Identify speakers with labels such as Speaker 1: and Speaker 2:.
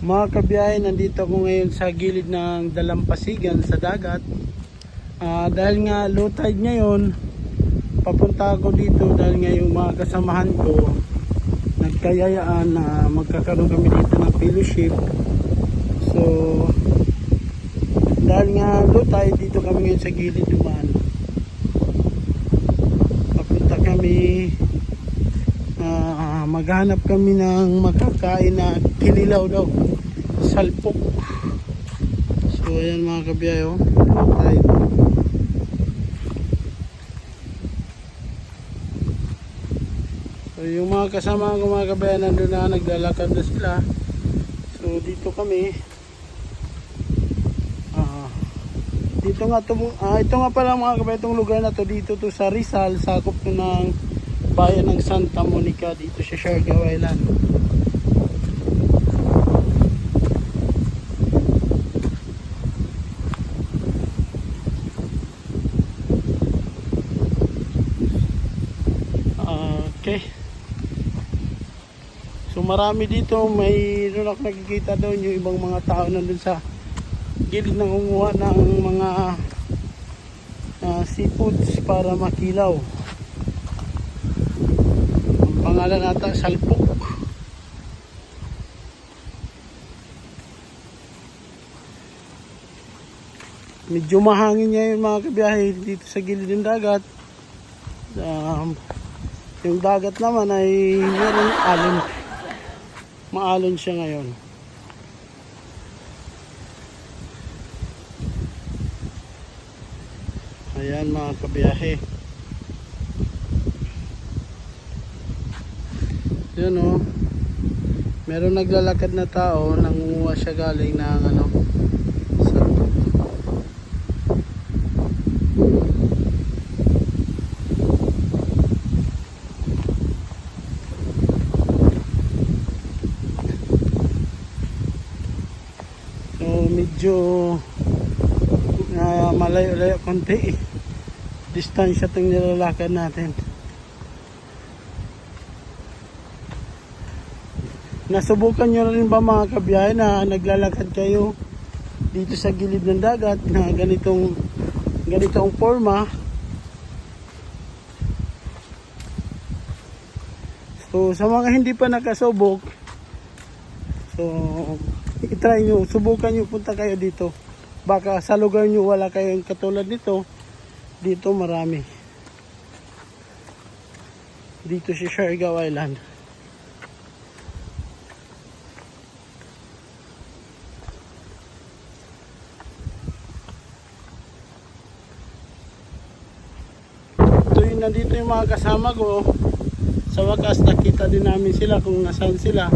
Speaker 1: Mga kabiyahe, nandito ako ngayon sa gilid ng Dalampasigan sa dagat. Ah, dahil nga low tide ngayon, papunta ako dito dahil nga yung mga kasamahan ko nagkayayaan na magkakaroon kami dito ng fellowship. So, dahil nga low tide, dito kami ngayon sa gilid dumaan. Papunta kami Ah, maghanap kami ng makakain na kinilaw daw. Salpok. So ayan mga kabiyayo tayo so yung mga kasama ko mga kabiyayo nandun na naglalakad na sila. So dito kami. Ah. Dito nga to, ah, ito nga pala mga kabiyayo itong lugar na to. Dito to sa Rizal sakop to ng bayan ng Santa Monica dito sa Siargao Island. Okay. So marami dito, may doon nakikita doon yung ibang mga tao nandun sa gilid ng umuha ng mga ah, seafoods para makilaw pangalan nata salpok. Medyo mahangin ngayon mga kabiyahe dito sa gilid ng dagat. Um, yung dagat naman ay meron alon. Maalon siya ngayon. Ayan mga kabiyahe Yun o. Meron naglalakad na tao, nangunguha siya galing ng ano. Sa So medyo na malayo-layo konti. Distansya itong nilalakad natin. Nasubukan nyo rin ba mga kabiyahe na naglalakad kayo dito sa gilid ng dagat na ganitong ganitong forma? So sa mga hindi pa nakasubok So itry nyo, subukan nyo punta kayo dito. Baka sa lugar nyo wala kayong katulad nito Dito marami. Dito sa Siargao Island nandito yung mga kasama ko. Sa wakas nakita din namin sila kung nasaan sila.